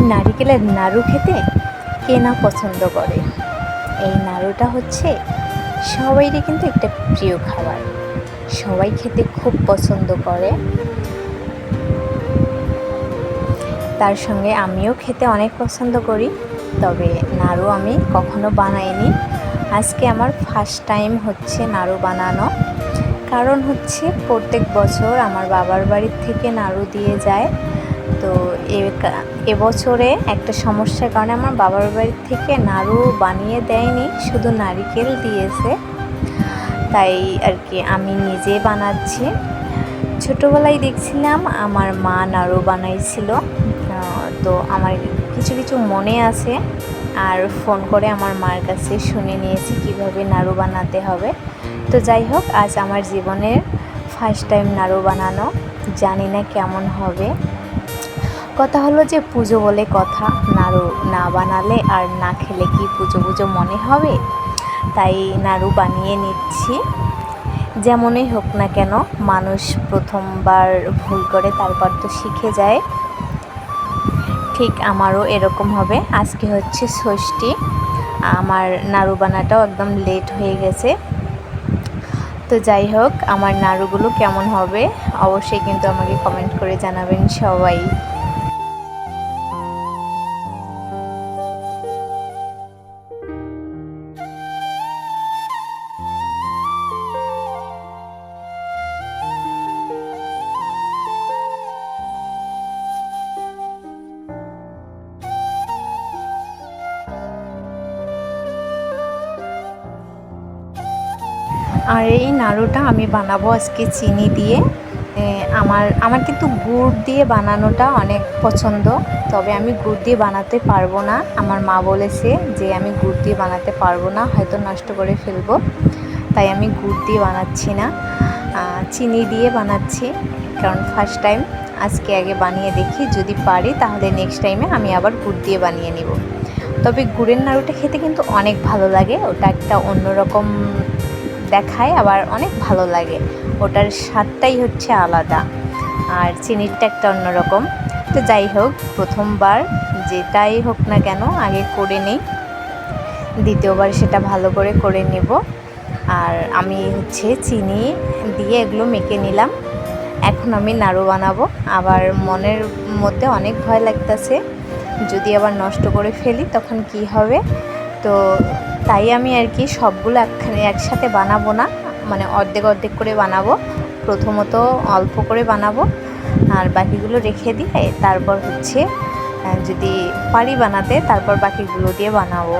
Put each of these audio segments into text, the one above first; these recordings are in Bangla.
নারিকেলের নাড়ু খেতে কে না পছন্দ করে। এই নাড়ুটা হচ্ছে সবাইরই কিন্তু একটা প্রিয় খাবার। সবাই খেতে খুব পছন্দ করে। তার সঙ্গে আমিও খেতে অনেক পছন্দ করি, তবে নাড়ু আমি কখনো বানাইনি। আজকে আমার ফার্স্ট টাইম হচ্ছে নাড়ু বানানো। কারণ হচ্ছে প্রত্যেক বছর আমার বাবার বাড়ির থেকে নাড়ু দিয়ে যায়। তো এবছরে একটা সমস্যার কারণে আমার বাবার বাড়ির থেকে নাড়ু বানিয়ে দেয়নি, শুধু নারিকেল দিয়েছে। তাই আর কি আমি নিজে বানাচ্ছি। ছোটোবেলায় দেখছিলাম আমার মা নাড়ু বানাইছিল তো আমার কিছু কিছু মনে আছে আর ফোন করে আমার মার কাছে শুনে নিয়েছি কীভাবে নাড়ু বানাতে হবে। তো যাই হোক, আজ আমার জীবনের ফার্স্ট টাইম নাড়ু বানানো, জানি না কেমন হবে। কথা হলো যে পুজো বলে কথা। নাড়ু না বানালে আর না খেলে কি পুজো পুজো মনে হবে? তাই নাড়ু বানিয়ে নিচ্ছি। যেমনই হোক না কেন, মানুষ প্রথমবার ভুল করে তারপর তো শিখে যায়। ঠিক আমারও এরকম হবে। আজকে হচ্ছে ষষ্ঠী। আমার নাড়ু বানাটাও একদম লেট হয়ে গেছে। তো যাই হোক, আমার নাড়ুগুলো কেমন হবে অবশ্যই কিন্তু আমাকে কমেন্ট করে জানাবেন সবাই। আর এই নাড়ুটা আমি বানাবো আজকে চিনি দিয়ে। আমার আমার কিন্তু গুড় দিয়ে বানানোটা অনেক পছন্দ, তবে আমি গুড় দিয়ে বানাতে পারব না। আমার মা বলেছে যে আমি গুড় দিয়ে বানাতে পারব না, হয়তো নষ্ট করে ফেলব, তাই আমি গুড় দিয়ে বানাচ্ছি না। চিনি দিয়ে বানাচ্ছি, কারণ ফার্স্ট টাইম আজকে আগে বানিয়ে দেখি, যদি পারি তাহলে নেক্সট টাইমে আমি আবার গুড় দিয়ে বানিয়ে নিব। তবে গুড়ের নাড়ুটা খেতে কিন্তু অনেক ভালো লাগে, ওটা একটা অন্যরকম দেখায়, আবার অনেক ভালো লাগে। ওটার স্বাদটাই হচ্ছে আলাদা। আর চিনিরটা একটা অন্যরকম। তো যাই হোক, প্রথমবার যেটাই হোক না কেন, আগে করে নিই। দ্বিতীয়বার সেটা ভালো করে করে নেব। আর আমি হচ্ছে চিনি দিয়ে এগুলো মেখে নিলাম। এখন আমি নাড়ু বানাবো। আবার মনের মধ্যে অনেক ভয় লাগতেছে। যদি আবার নষ্ট করে ফেলি, তখন কি হবে? তো তাই আমি আর কি সবগুলো একখানে একসাথে বানাবো না। মানে অর্ধেক অর্ধেক করে বানাবো। প্রথমত অল্প করে বানাবো। আর বাকিগুলো রেখে দিয়ে তারপর হচ্ছে যদি পারি বানাতে, তারপর বাকিগুলো দিয়ে বানাবো।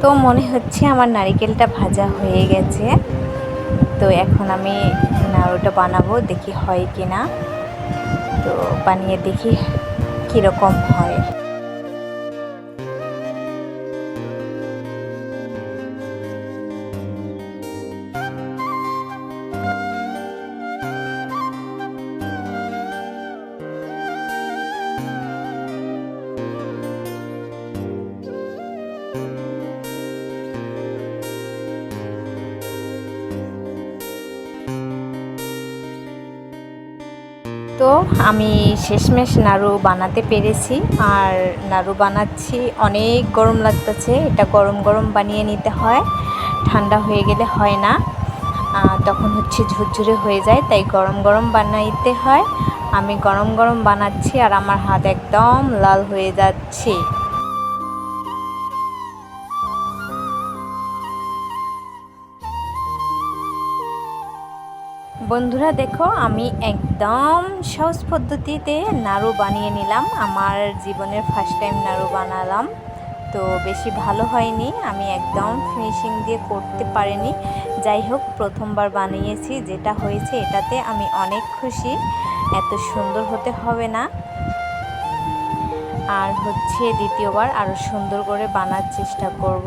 তো মনে হচ্ছে আমার নারিকেলটা ভাজা হয়ে গেছে। তো এখন আমি নাড়ুটা বানাবো দেখি হয় কি না তো বানিয়ে দেখি কীরকম হয়। তো আমি শেষমেশ নাড়ু বানাতে পেরেছি। আর নাড়ু বানাচ্ছি, অনেক গরম লাগতেছে। এটা গরম গরম বানিয়ে নিতে হয়। ঠান্ডা হয়ে গেলে হয় না। তখন হচ্ছে ঝুরঝুরে হয়ে যায়, তাই গরম গরম বানাইতে হয়। আমি গরম গরম বানাচ্ছি আর আমার হাত একদম লাল হয়ে যাচ্ছে। বন্ধুরা দেখো, আমি একদম সহজ পদ্ধতিতে নাড়ু বানিয়ে নিলাম। আমার জীবনের ফার্স্ট টাইম নাড়ু বানালাম, তো বেশি ভালো হয়নি। আমি একদম ফিনিশিং দিয়ে করতে পারিনি। যাই হোক, প্রথমবার বানিয়েছি, যেটা হয়েছে এটাতে আমি অনেক খুশি। এত সুন্দর হতে হবে না। আর হচ্ছে দ্বিতীয়বার আরও সুন্দর করে বানার চেষ্টা করব।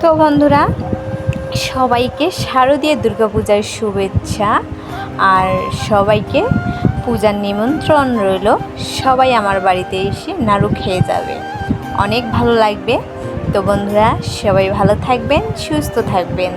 তো বন্ধুরা, সবাইকে শারদীয় দুর্গাপূজার শুভেচ্ছা আর সবাইকে পূজার নিমন্ত্রণ রইল। সবাই আমার বাড়িতে এসে নাড়ু খেয়ে যাবে। অনেক ভালো লাগবে। তো বন্ধুরা, সবাই ভালো থাকবেন, সুস্থ থাকবেন।